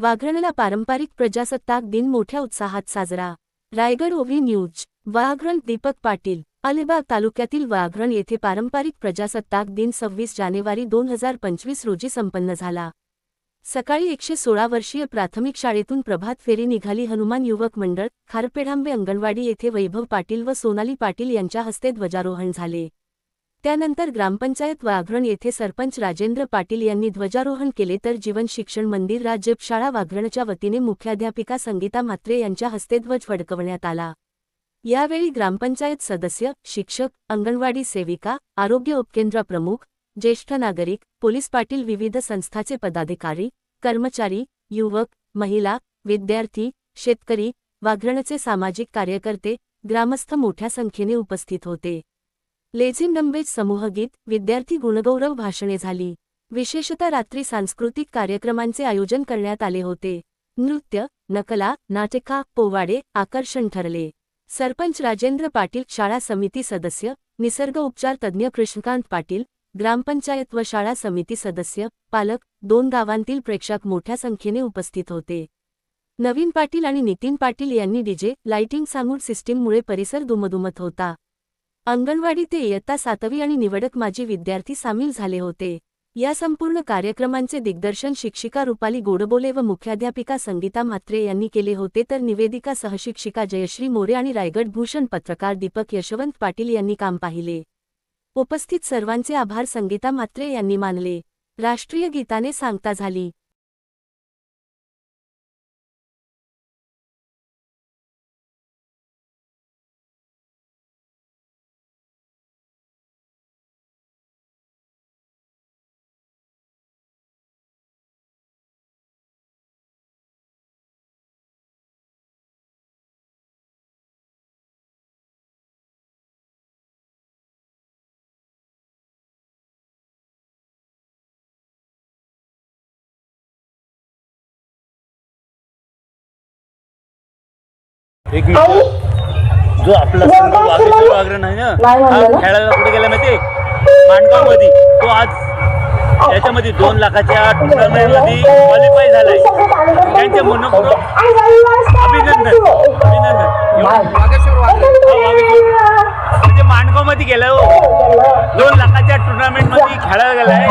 वाघरणला पारंपरिक प्रजासत्ताक दिन मोठ्या उत्साहात साजरा. Raigad O V news Vaghran Deepak Patil Alibag तालुक्यातील वाघरण येथे पारंपरिक प्रजासत्ताक दिन सव्वीस जानेवारी दोन हजार पंचवीस रोजी संपन्न झाला. सकाळी एकशे सोळा वर्षीय प्राथमिक शाळेतून प्रभात फेरी निघाली. हनुमान युवक मंडळ खारपेढांबे अंगणवाडी येथे वैभव पाटील व सोनाली पाटील यांच्या हस्ते ध्वजारोहण झाले. त्यानंतर ग्रामपंचायत वाघरण येथे सरपंच राजेंद्र पाटील यांनी ध्वजारोहण केले तर जीवन शिक्षण मंदिर राज्यशाळा वाघरणच्या वतीने मुख्याध्यापिका संगीता म्हात्रे यांच्या हस्ते ध्वज फडकवण्यात आला. यावेळी ग्रामपंचायत सदस्य शिक्षक अंगणवाडी सेविका आरोग्य उपकेंद्र प्रमुख ज्येष्ठ नागरिक पोलीस पाटील विविध संस्थाचे पदाधिकारी कर्मचारी युवक महिला विद्यार्थी शेतकरी वाघरणचे सामाजिक कार्यकर्ते ग्रामस्थ मोठ्या संख्येने उपस्थित होते. लेझिमडंबेज समूहगीत विद्यार्थी गुणगौरव भाषणे झाली. विशेषतः रात्री सांस्कृतिक कार्यक्रमांचे आयोजन करण्यात आले होते. नृत्य नकला नाटिका पोवाडे आकर्षण ठरले. सरपंच राजेंद्र पाटील शाळा समिती सदस्य निसर्ग उपचार तज्ज्ञ कृष्णकांत पाटील ग्रामपंचायत व शाळा समिती सदस्य पालक दोन गावांतील प्रेक्षक मोठ्या संख्येने उपस्थित होते. नवीन पाटील आणि नितीन पाटील यांनी डीजे लाइटिंग सांगूड सिस्टीममुळे परिसर दुमदुमत होता. अंगणवाडी ते इयत्ता सातवी आणि निवडक माजी विद्यार्थी सामील झाले होते. या संपूर्ण कार्यक्रमांचे दिग्दर्शन शिक्षिका रुपाली गोडबोले व मुख्याध्यापिका संगीता म्हात्रे यांनी केले होते तर निवेदिका सहशिक्षिका जयश्री मोरे आणि रायगड भूषण पत्रकार दीपक यशवंत पाटील यांनी काम पाहिले. उपस्थित सर्वांचे आभार संगीता म्हात्रे यांनी मानले. राष्ट्रीय गीताने सांगता झाली. एक मिनिट. जो आपला संघ ना नाही म्हणलं. हा ना? खेळायला कुठे गेला माहिती माणगावमध्ये तो आज याच्यामध्ये दोन लाखाच्या टुर्नामेंटमध्ये क्वालिफाय झालाय. त्यांच्या मनपूर्वक अभिनंदन. अभिनंदन. एवढं- हा. म्हणजे माणगावमध्ये गेला हो. दोन लाखाच्या टुर्नामेंटमध्ये खेळायला गेलाय.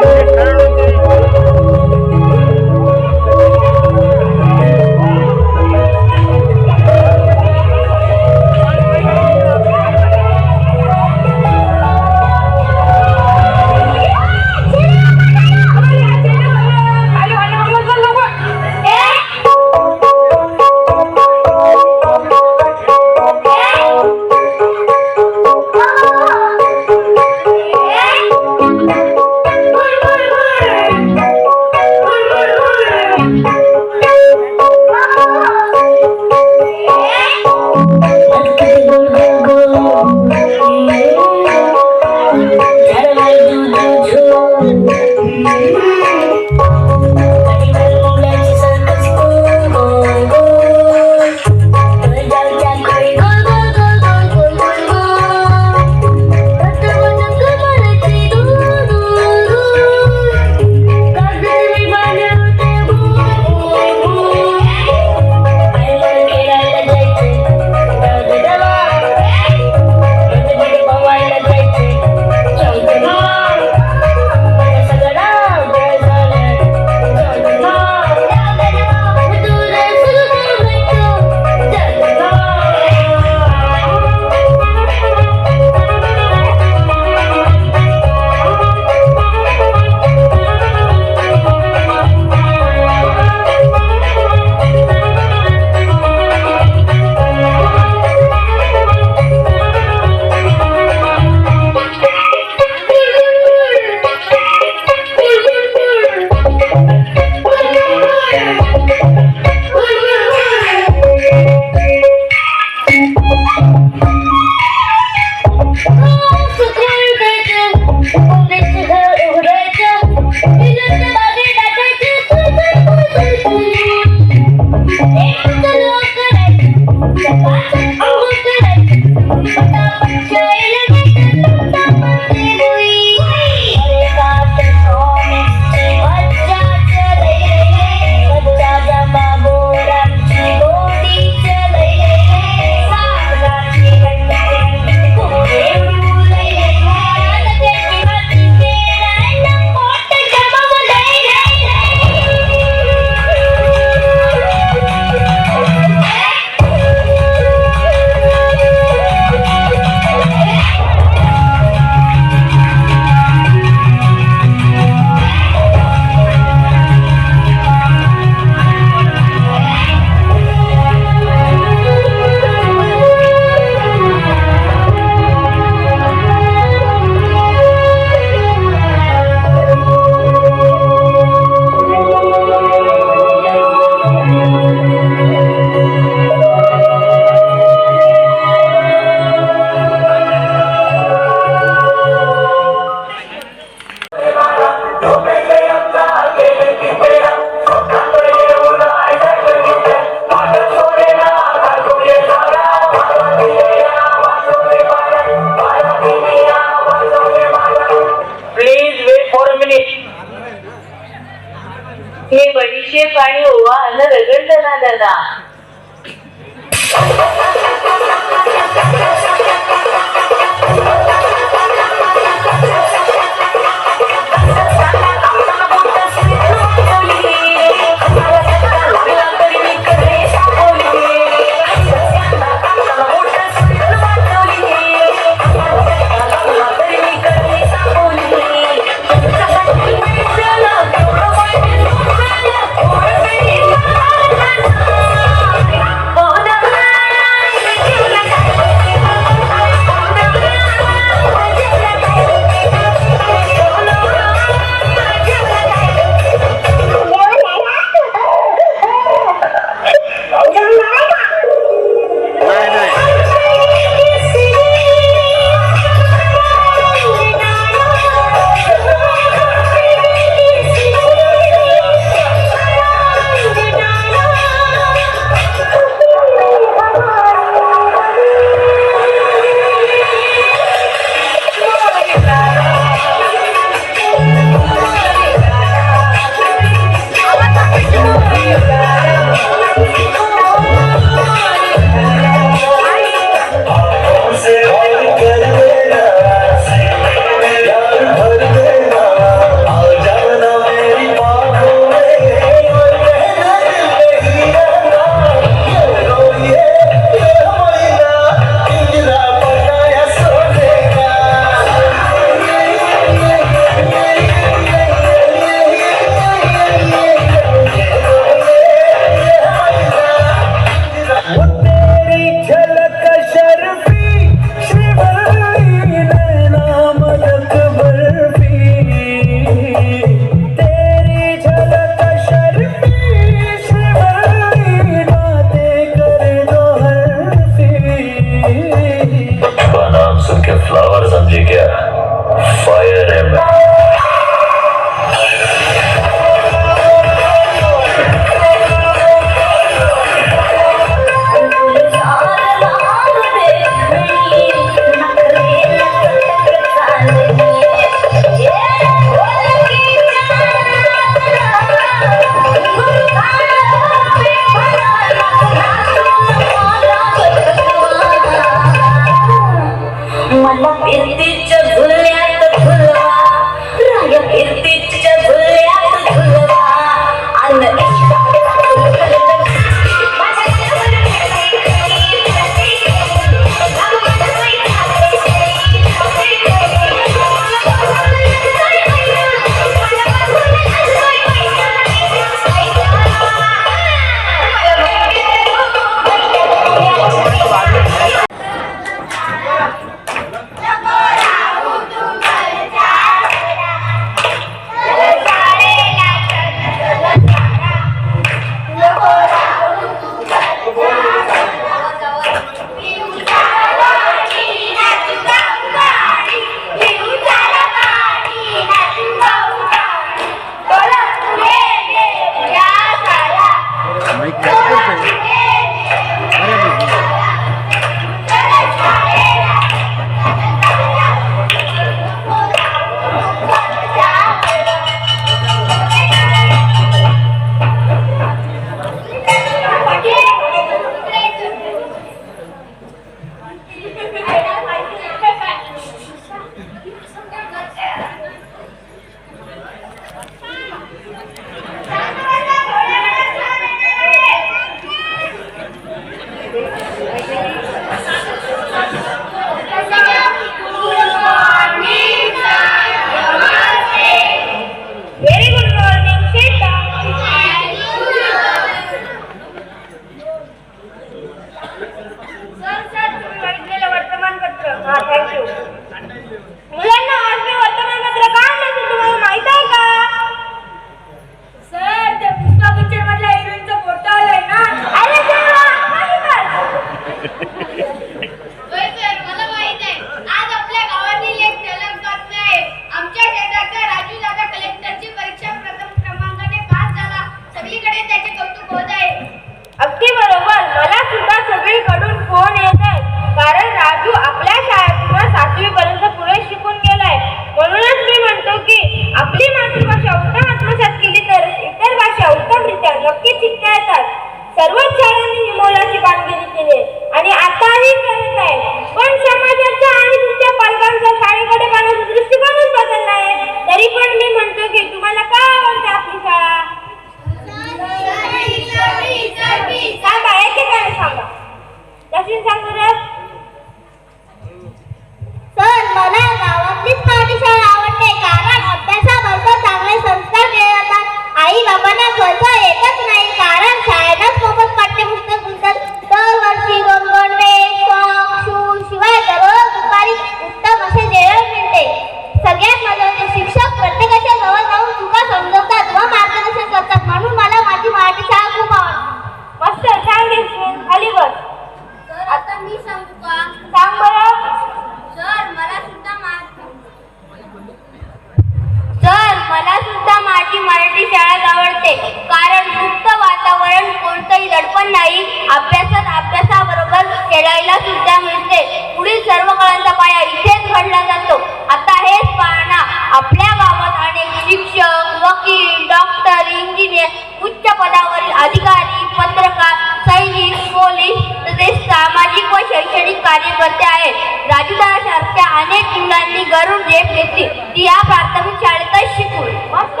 सर्व कलांचा पाया इथेच घडला जातो. आता हेच पाहणा आपल्या गावात अनेक शिक्षक वकील डॉक्टर इंजिनियर उच्च पदावरील अधिकारी पत्रकार सैनिक पोलीस तसेच सामाजिक व शैक्षणिक कार्यकर्ते आहेत. राजूदासारख्या अनेक मुलांनी गरुड झेप घेतली. ती या प्राथमिक शाळेतच शिकून. मस्त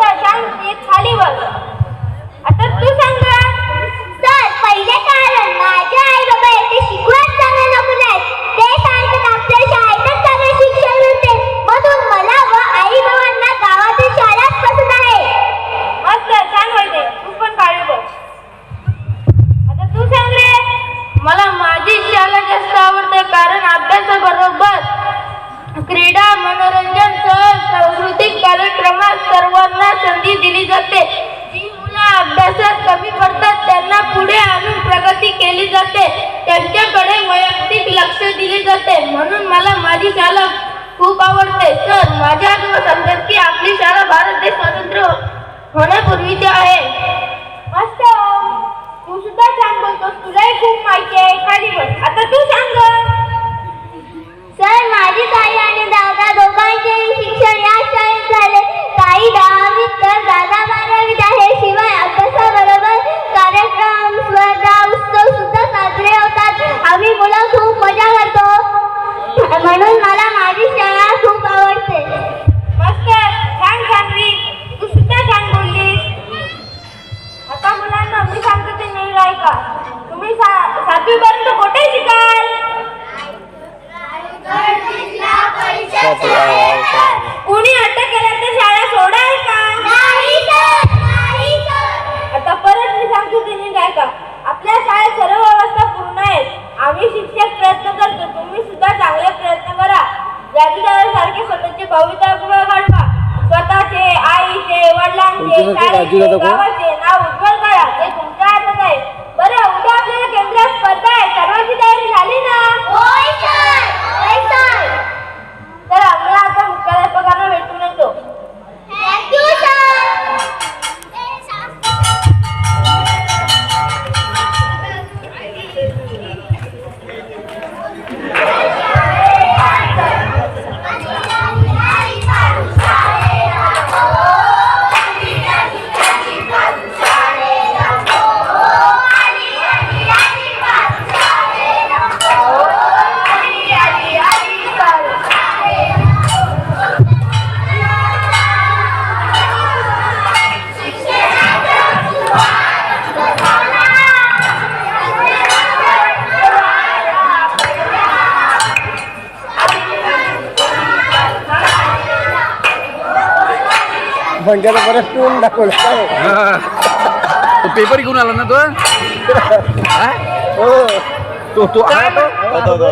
सर्वांना संधी दिली जाते. जी मुलं अभ्यासात कमी पडतात त्यांना पुढे आणून प्रगती केली जाते. त्यांच्याकडे वैयक्तिक लक्ष दिले जाते. म्हणून मला माझी शाळा खूप आवडते. सर माझ्या आजोबा सांगतात की आपली शाळा भारत देश स्वतंत्र होण्यापूर्वीची आहे. मस्त. तू सुद्धा छान बोलतोस. तुलाही खूप माहिती आहे. खाली बस. आता तू सांग. सर माझी ताई आणि दादा दोघांचे शिक्षण या शाळेत झाले. ताई दहावीत तर दादा बारावीत आहे शिवाय अभ्यासाबरोबर कार्यक्रम स्पर्धा उत्सव सुद्धा साजरे होतात आम्ही मुलं खूप मजा करतो. म्हणून मला माझी शाळा खूप आवडते. मस्त छान सांगली म्हणजे परत टून दाखवलं हा. तो पेपर घेऊन आला ना तो हा? हो तो तो हा तो?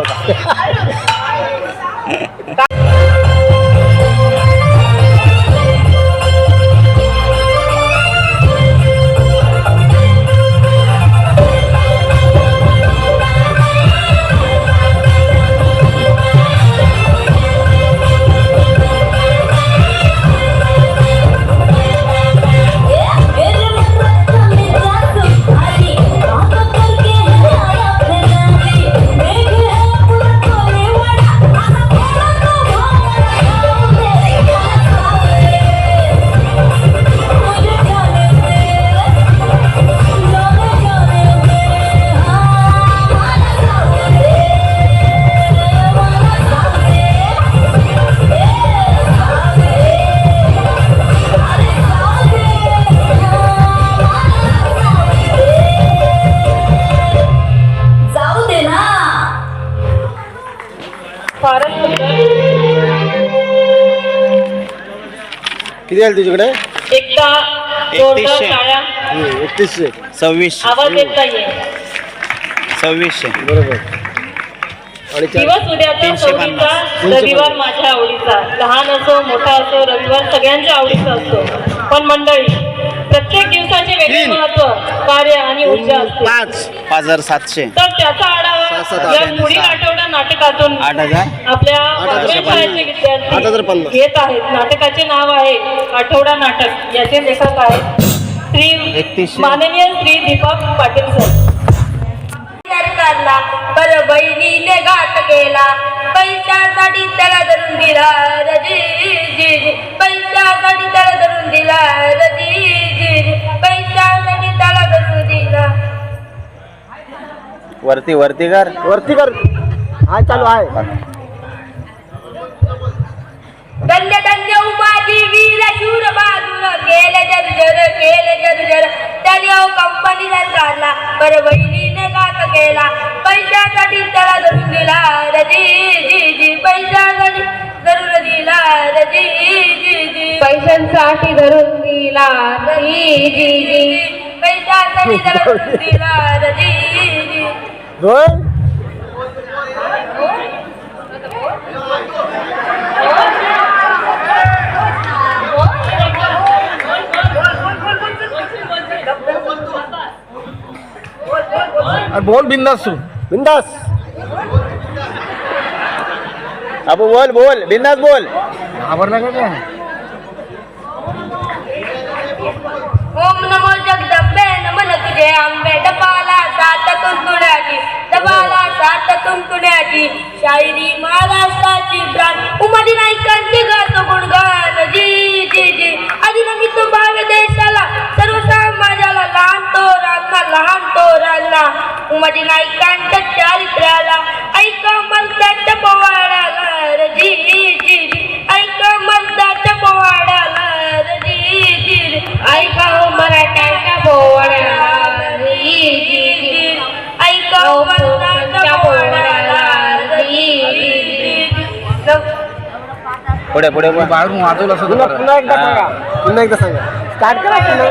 किती आले तुझ्याकडे? एकदा जोरदार एकतीसशे. टाळ्या. हम्म, एकतीसशे. सव्वीसशे. आवाज येत नाहीये. सव्वीसशे. बरोबर. आणि चार दिवस उद्याचा तीनशे सवडीचा पन्नास. रविवार माझ्या आवडीचा. लहान असो मोठा असो रविवार सगळ्यांच्या आवडीचा असतो. पण मंडळी दिवसाचे वेगळे. महत्त्व कार्य आणि ऊर्जा असते पाच पाच हजार सातशे तर त्याचा आढावा या पुढील. आठवडा नाटकातून आठ हजार आपल्या. शाळेचे आठ हजार विद्यार्थी. घेत आहेत नाटकाचे नाव आहे आठवडा नाटक याचे लेखक आहेत श्री एकतीसशे. माननीय श्री दीपक पाटील सर सरकारला पर बहिणीने घात केला पैशासाठी त्याला धरून दिला रजी जी जी पैशासाठी त्याला धरून दिला रजी दिला. वरती वरती कर. वरती कर. हाय चालू आहे. धन्य धन्य उमाजी वीर शूर बहादूर केले जर्जर केले जर्जर त्याने अहो सरकारला पर बहिणीने घात केला. पैशासाठी त्याला धरून दिला. रजी जी जी पैशासाठी. धरून दिला रजी जी जी पैशांसाठी धरून दिला रजी जी जी पैशासाठी धरून दिला रजी जी रोहन अरे बोल बिंदास बिंदास अबू बोल बोल. बिंदास बोल. घाबरला का काय? ओम नमो जगदंबे नमन तुझे आंबे. डबाला सात तुंतुण्याची डबाला सात तुंतुण्याची शायरी महाराष्ट्राची ब्रांड उमदी नाईकांची गातो गुणगान. जी जी जी. आधी नमित भाव देशाला सर्व समाजाला लहान तोरांना लहान तोरांना उमदी नाईकांच्या चारित्र्याला. ऐका म्हणतात पवाडाला र पुढे पुढे बोल बाहेरून वाजवलं असं पुन्हा एकदा सांगा. पुन्हा एकदा सांगा. स्टार्ट करा पुन्हा.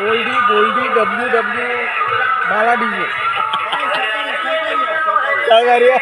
गोल्डी गोल्डी डब्ल्यू डब्ल्यू मला डीजे सहकार्य